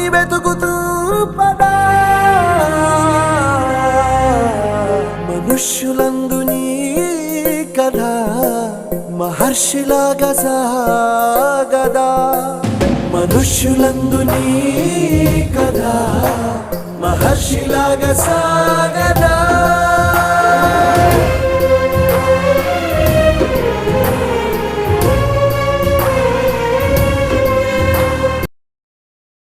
అని వెతుకుతూ పదా మనుష్యులందు నీ కథ మహర్షిలాగా సాగదా. మనుష్యులందు నీ కథ మహర్షిలాగా సాగ